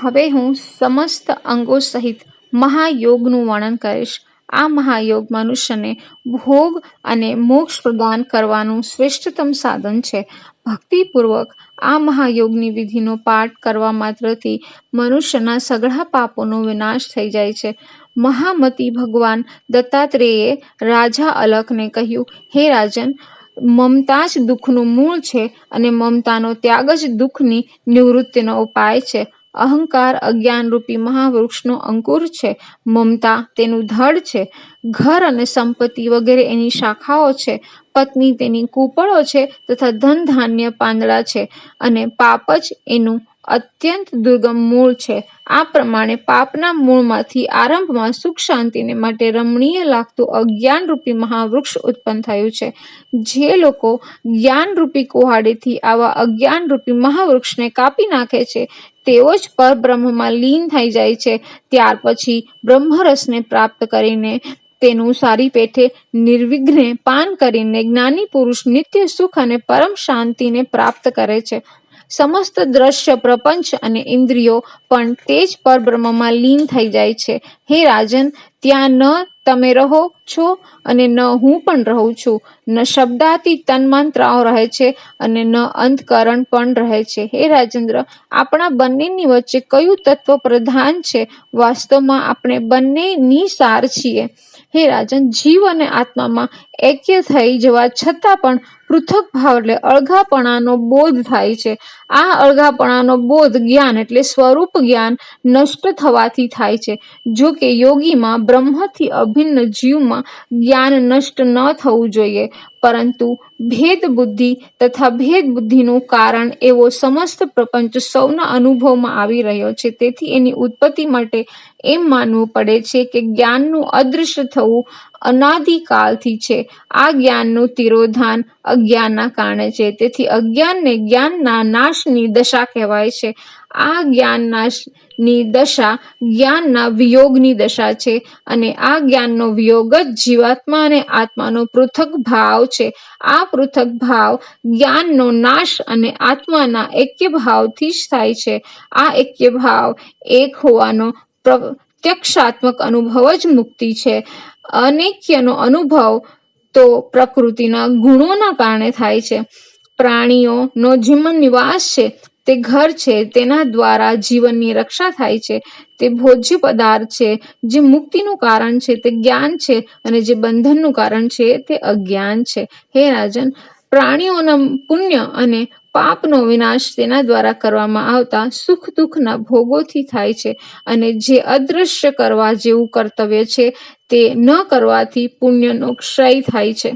હવે હું સમસ્ત અંગો સહિત મહાયોગનું વર્ણન કરીશ. આ મહાયોગ મનુષ્યને ભોગ અને મોક્ષ પ્રદાન કરવાનું શ્રેષ્ઠતમ સાધન છે. ભક્તિપૂર્વક આ મહાયોગની વિધિનો પાઠ કરવા માત્રથી મનુષ્યના સઘળા પાપોનો વિનાશ થઈ જાય છે. મહામતી ભગવાન દત્તાત્રેયે રાજા અલકને કહ્યું, હે રાજન, મમતા જ દુઃખનું મૂળ છે અને મમતાનો ત્યાગ જ દુઃખની નિવૃત્તિનો ઉપાય છે. અહંકાર અજ્ઞાનરૂપી મહાવૃક્ષનો અંકુર છે. મમતા તેનું ધડ છે. ઘર અને સંપત્તિ વગેરે એની શાખાઓ છે. પત્ની તેની કૂપળો છે તથા ધન ધાન્ય પાંદડા છે અને પાપ જ એનું અત્યંત દુર્ગમ મૂળ છે. આ પ્રમાણે પાપના મૂળમાંથી આરંભમાં સુખ શાંતિને માટે રમણીય લાગતું અજ્ઞાનરૂપી મહાવૃક્ષ ઉત્પન્ન થયું છે. જે લોકો જ્ઞાનરૂપી કુહાડીથી આવા અજ્ઞાનરૂપી મહાવૃક્ષને કાપી નાખે છે તેઓ જ પરબ્રહ્મમાં લીન થઈ જાય છે. ત્યાર પછી બ્રહ્મરસને પ્રાપ્ત કરીને તેનું સારી પેઠે નિર્વિઘ્ને પાન કરીને જ્ઞાની પુરુષ નિત્ય સુખ અને પરમ શાંતિને પ્રાપ્ત કરે છે. સમસ્ત દ્રશ્ય, પ્રપંચ અને ઇન્દ્રિયો પણ તે જ પરબ્રહ્મમાં લીન થઈ જાય છે. હે રાજન, ત્યાં ન તમે રહો છો અને ન હું પણ રહું છું. ન શબ્દાતી તન્માંત્રાઓ રહે છે અને ન અંતકરણ પણ રહે છે. હે રાજેન્દ્ર, આપણા બંનેની વચ્ચે કયું તત્વ પ્રધાન છે? વાસ્તવમાં આપણે બંને નિસાર છીએ. હે રાજન, જીવ અને આત્મામાં એક્ય થઈ જવા છતાં પણ પૃથક ભાવ એટલે અળઘાપણાનો બોધ થાય છે. આ અળઘાપણાનો બોધ જ્ઞાન એટલે સ્વરૂપ જ્ઞાન નષ્ટ થવાથી થાય છે. જો કે યોગીમાં બ્રહ્મથી અભિન્ન જીવમાં જ્ઞાન નષ્ટ ન થવું જોઈએ, પરંતુ ભેદ બુદ્ધિ તથા ભેદ બુદ્ધિનું કારણ એવો સમસ્ત પ્રપંચ સૌના અનુભવમાં આવી રહ્યો છે. તેથી એની ઉત્પત્તિ માટે એમ માનવું પડે છે કે જ્ઞાનનું અદૃશ્ય થવું અનાદિકાલથી છે. આ જ્ઞાનનું તિરોધાન અજ્ઞાનના કારણે છે. તેથી અજ્ઞાનને જ્ઞાનના નાશની દશા કહેવાય છે. આ જ્ઞાન નાશની દશા જ્ઞાનના વિયોગની દશા છે અને આ જ્ઞાનનો વિયોગ જ જીવાત્મા અને આત્માનો પૃથક ભાવ છે. આ પૃથક ભાવ જ્ઞાનનો નાશ અને આત્માના એક્ય ભાવથી જ થાય છે. આ એક્ય ભાવ એક હોવાનો પ્રત્યક્ષાત્મક અનુભવ જ મુક્તિ છે. અનેક્યનો અનુભવ તો પ્રકૃતિના ગુણોના કારણે થાય છે. પ્રાણીઓનો જીવન નિવાસ છે. તે ઘર છે, તેના દ્વારા જીવનની રક્ષા થાય છે, તે ભોજ્ય પદાર્થ છે, જે મુક્તિનું કારણ છે, તે જ્ઞાન છે અને જે બંધનનું કારણ છે, તે અજ્ઞાન છે. હે રાજન, પ્રાણીઓના પુણ્ય અને પાપનો વિનાશ તેના દ્વારા કરવામાં આવતા સુખ દુઃખના ભોગોથી થાય છે અને જે અદૃશ્ય કરવા જેવું કર્તવ્ય છે, તે ન કરવાથી પુણ્યનો ક્ષય થાય છે.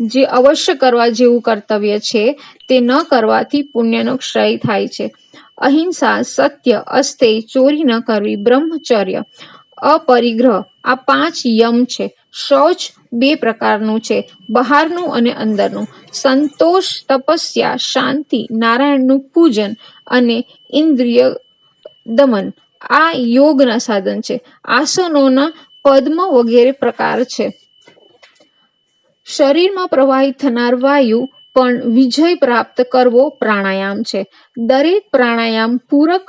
જે અવશ્ય કરવા જેવું કર્તવ્ય છે, તે ન કરવાથી પુણ્યનો ક્ષય થાય છે. અહિંસા સત્ય અસ્તેય ચોરી ન કરવી બ્રહ્મચર્ય. અપરિગ્રહ આ પાંચ યમ છે. શૌચ બે પ્રકારનું છે. બહારનું અને અંદરનું. સંતોષ, તપસ્યા, શાંતિ, નારાયણનું પૂજન અને ઇન્દ્રિય દમન. આ યોગના સાધન છે. આસનોના પદ્મ વગેરે પ્રકાર છે. શરીરમાં પ્રવાહિત થનાર વાયુ પણ વિજય પ્રાપ્ત કરવો પ્રાણાયામ છે. દરેક પ્રાણાયામ પૂરક,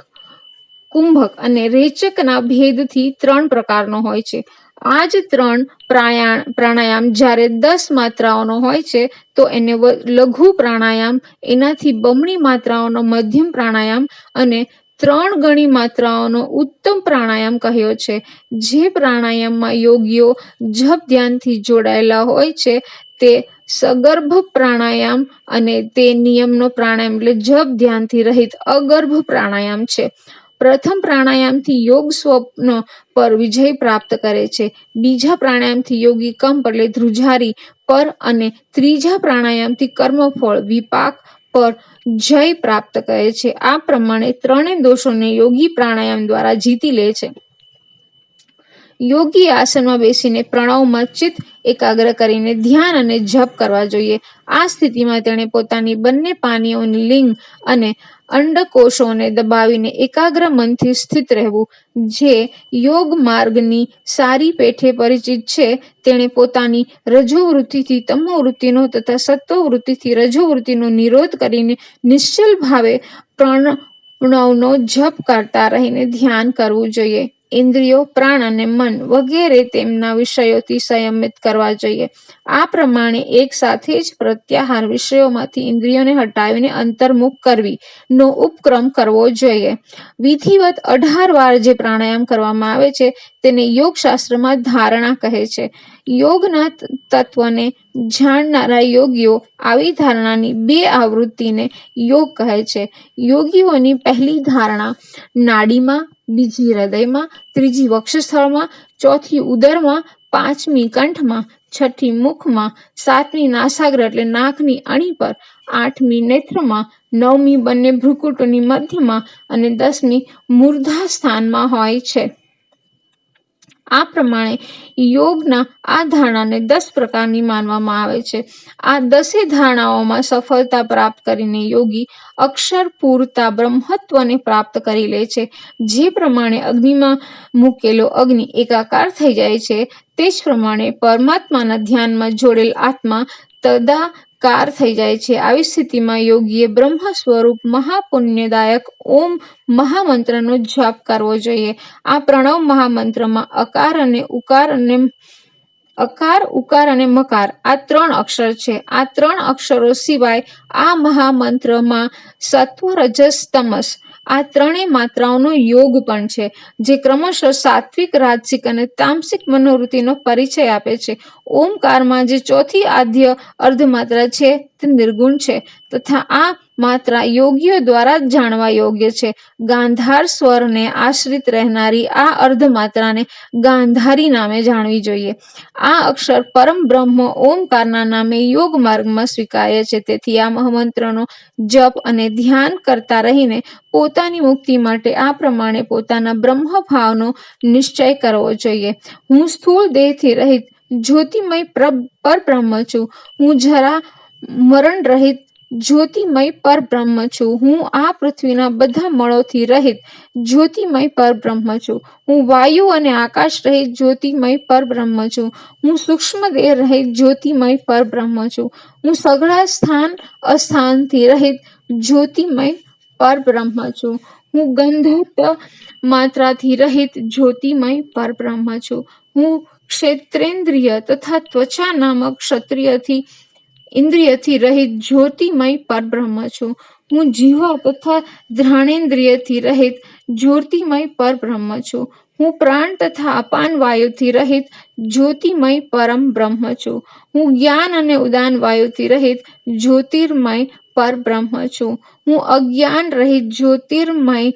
કુંભક અને રેચકના ભેદથી ત્રણ પ્રકારનો હોય છે. આ જ ત્રણ પ્રાણાયામ જ્યારે દસ માત્રાઓનો હોય છે, તો એને લઘુ પ્રાણાયામ, એનાથી બમણી માત્રાઓનો મધ્યમ પ્રાણાયામ અને ત્રણ ગણી માત્રાઓનો ઉત્તમ પ્રાણાયામ કહ્યો છે. જે પ્રાણાયામમાં યોગીઓ જપ ધ્યાનથી જોડાયેલા હોય છે, તે સગર્ભ પ્રાણાયામ અને તે નિયમનો પ્રાણાયામ એટલે જપ ધ્યાનથી રહિત અગર્ભ પ્રાણાયામ છે. પ્રથમ પ્રાણાયામથી યોગ સ્વપ્ન પર વિજય પ્રાપ્ત કરે છે. બીજા પ્રાણાયામથી યોગી કંપ એટલે ધ્રુજારી પર અને ત્રીજા પ્રાણાયામથી કર્મફળ વિપાક પર જય પ્રાપ્ત કરે છે. આ પ્રમાણે ત્રણેય દોષોને યોગી પ્રાણાયામ દ્વારા જીતી લે છે. યોગી આસનમાં બેસીને પ્રણવમાં ચિત્ત એકાગ્ર કરીને ધ્યાન અને જપ કરવા જોઈએ. આ સ્થિતિમાં તેણે પોતાની બંને પાનીઓની લિંગ અને અંડકોષોને દબાવીને એકાગ્ર મનથી સ્થિત રહેવું, જે યોગ માર્ગની સારી પેઠે પરિચિત છે, તેણે પોતાની રજોવૃત્તિથી તમોવૃત્તિનો તથા સત્વવૃત્તિથી રજોવૃત્તિનો નિરોધ કરીને નિશ્ચલ ભાવે પ્રણ પ્રણવનો જપ કરતા રહીને ધ્યાન કરવું જોઈએ. ઇન્દ્રિયો, પ્રાણ અને મન વગેરે તેમના વિષયોથી સંયમિત કરવા જોઈએ. આ પ્રમાણે એક સાથે જ પ્રત્યાહાર વિષયોમાંથી ઇન્દ્રિયોને હટાવીને અંતર્મુખ કરવી નો ઉપક્રમ કરવો જોઈએ. વિધિવત અઢાર વાર જે પ્રાણાયામ કરવામાં આવે છે તેને યોગશાસ્ત્રમાં ધારણા કહે છે. યોગના તત્વને જાણનારા યોગીઓ આવી ધારણાની બે આવૃત્તિને યોગ કહે છે. યોગીઓની પહેલી ધારણા નાડીમાં, બીજી હૃદયમાં, ત્રીજી વક્ષસ્થળમાં, ચોથી ઉદરમાં, પાંચમી કંઠમાં, છઠ્ઠી મુખમાં, સાતમી નાસાગ્ર એટલે નાકની અણી પર, આઠમી નેત્રમાં, નવમી બંને ભ્રુકુટોની મધ્યમાં અને દસમી મૂર્ધા સ્થાનમાં હોય છે. આ પ્રમાણે યોગના આ ધારણાને દસ પ્રકારની માનવામાં આવે છે. આ દસે ધારણાઓમાં સફળતા પ્રાપ્ત કરીને યોગી અક્ષર પૂરતા બ્રહ્મત્વને પ્રાપ્ત કરી લે છે. જે પ્રમાણે અગ્નિમાં મૂકેલો અગ્નિ એકાકાર થઈ જાય છે, તે જ પ્રમાણે પરમાત્માના ધ્યાનમાં જોડેલ આત્મા તદાકાર થઈ જાય છે. આવી સ્થિતિમાં યોગીએ બ્રહ્મ સ્વરૂપ મહાપુણ્યદાયક ઓમ મહામંત્રનો જાપ કરવો જોઈએ. આ પ્રણવ મહામંત્રમાં અકાર અને ઉકાર અને અકાર, ઉકાર અને મકાર આ ત્રણ અક્ષર છે. આ ત્રણ અક્ષરો સિવાય આ મહામંત્રમાં સત્વ રજસ તમસ આ ત્રણેય માત્રાઓનો યોગ પણ છે, જે ક્રમશઃ સાત્વિક, રાજસિક અને તામસિક મનોવૃત્તિનો પરિચય આપે છે. ઓમકારમાં જે ચોથી આદ્ય અર્ધમાત્રા છે તે નિર્ગુણ છે તથા આ માત્રા યોગીઓ દ્વારા જ જાણવા યોગ્ય છે. ગાંધાર સ્વરને આશ્રિત રહેનારી આ અર્ધમાત્રાને ગાંધારી નામે જાણવી જોઈએ. આ અક્ષર પરમ બ્રહ્મ ઓમકારના નામે યોગ માર્ગમાં સ્વીકાર્ય છે. તેથી આ મહામંત્રનો જપ અને ધ્યાન કરતા રહીને પોતાની મુક્તિ માટે આ પ્રમાણે પોતાના બ્રહ્મભાવનો નિશ્ચય કરવો જોઈએ. હું સ્થૂળ દેહથી રહિત જ્યોતિમય પરબ્રહ્મ છું. હું જરા મરણ રહિત જ્યોતિમય પરબ્રહ્મ છું. હું આ પૃથ્વીના બધા મળોથી રહિત જ્યોતિમય પરબ્રહ્મ છું. હું વાયુ અને આકાશ રહિત જ્યોતિમય પરબ્રહ્મ છું. હું સૂક્ષ્મ દેહ રહિત જ્યોતિમય પરબ્રહ્મ છું. હું સઘળા સ્થાન અસ્થાનથી રહિત જ્યોતિમય પરબ્રહ્મ છું. હું ગંધત્વ માત્રાથી રહિત જ્યોતિમય પરબ્રહ્મ છું. હું ક્ષેત્રેન્દ્રિય તથા ત્વચા નામક ક્ષત્રિયથી, ઇન્દ્રિયથી રહિત જ્યોતિમય પરબ્રહ્મ છું. હું જીવ તથા ધ્રાણેન્દ્રિયથી રહિત જ્યોતિમય પરબ્રહ્મ છું. હું પ્રાણ તથા અપાન વાયુથી રહિત જ્યોતિમય પરમ બ્રહ્મ છું. હું જ્ઞાન અને ઉદાન વાયુથી રહિત જ્યોતિર્મય પરબ્રહ્મ છું. હું અજ્ઞાન રહિત જ્યોતિર્મય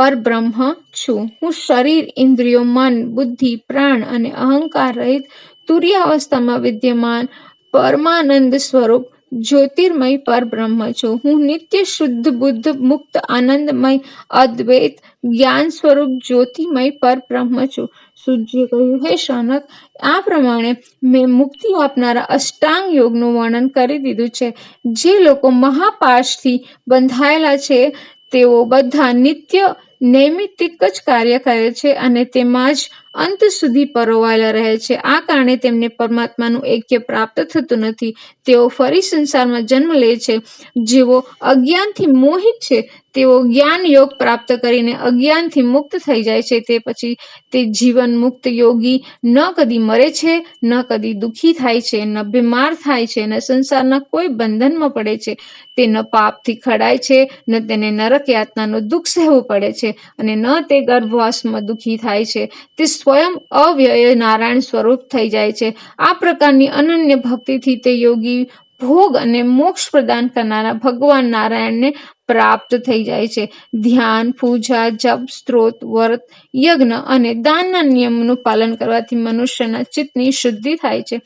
પરબ્રહ્મ છું. હું શરીર, ઇન્દ્રિયો, મન, બુદ્ધિ, પ્રાણ અને અહંકાર રહિત તુર્યાવસ્થામાં વિદ્યમાન પરમાનંદ સ્વરૂપ જ્યોતિર્મય પરબ્રહ્મ છું. હું નિત્ય શુદ્ધ, બુદ્ધ, મુક્ત, આનંદમય, અદ્વૈત, જ્ઞાન સ્વરૂપ જ્યોતિમય પરબ્રહ્મ છું. સૂર્ય કહ્યું, હે શનક આ પ્રમાણે મેં મુક્તિ આપનારા અષ્ટાંગ યોગનું વર્ણન કરી દીધું છે. જે લોકો મહાપાશથી બંધાયેલા છે, તેઓ બધા નિત્ય નૈમિત્તિક જ કાર્ય કરે છે અને તેમાં જ અંત સુધી પરોવાયેલા રહે છે. આ કારણે તેમને પરમાત્માનું ઐક્ય પ્રાપ્ત થતું નથી. તેઓ ફરી સંસારમાં જન્મ લે છે. જેઓ અજ્ઞાનથી મોહિત છે તેઓ જ્ઞાન યોગ પ્રાપ્ત કરીને અજ્ઞાનથી મુક્ત થઈ જાય છે. તે પછી તે જીવન મુક્ત યોગી ન કદી મરે છે, ન કદી દુઃખી થાય છે, ન બીમાર થાય છે, ન સંસારના કોઈ બંધનમાં પડે છે. તે ન પાપથી ખડાય છે, ન તેને નરક યાતનાનું દુઃખ સહેવું પડે છે અને ન તે ગર્ભવાસમાં દુઃખી થાય છે. તે સ્વયં અવ્યય નારાયણ સ્વરૂપ થઈ જાય છે. આ પ્રકારની અનન્ય ભક્તિથી તે યોગી ભોગ અને મોક્ષ પ્રદાન કરનારા ભગવાન નારાયણને પ્રાપ્ત થઈ જાય છે. ધ્યાન, પૂજા, જપ, સ્ત્રોત, વ્રત, યજ્ઞ અને દાનના નિયમનું પાલન કરવાથી મનુષ્યના ચિત્તની શુદ્ધિ થાય છે.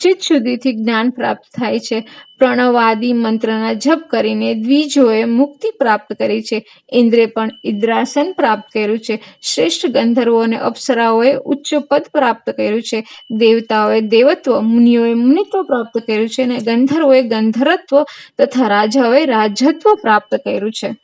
ચિત્ત શુદ્ધિથી જ્ઞાન પ્રાપ્ત થાય છે. પ્રણવાદી મંત્રના જપ કરીને દ્વિજોએ મુક્તિ પ્રાપ્ત કરી છે. ઇન્દ્રે પણ ઇદ્રાસન પ્રાપ્ત કર્યું છે. શ્રેષ્ઠ ગંધર્વો અને અપ્સરાઓએ ઉચ્ચ પદ પ્રાપ્ત કર્યું છે. દેવતાઓએ દેવત્વ, મુનિઓએ મુનિત્વ પ્રાપ્ત કર્યું છે અને ગંધર્વોએ ગંધર્વત્વ તથા રાજાઓએ રાજત્વ પ્રાપ્ત કર્યું છે.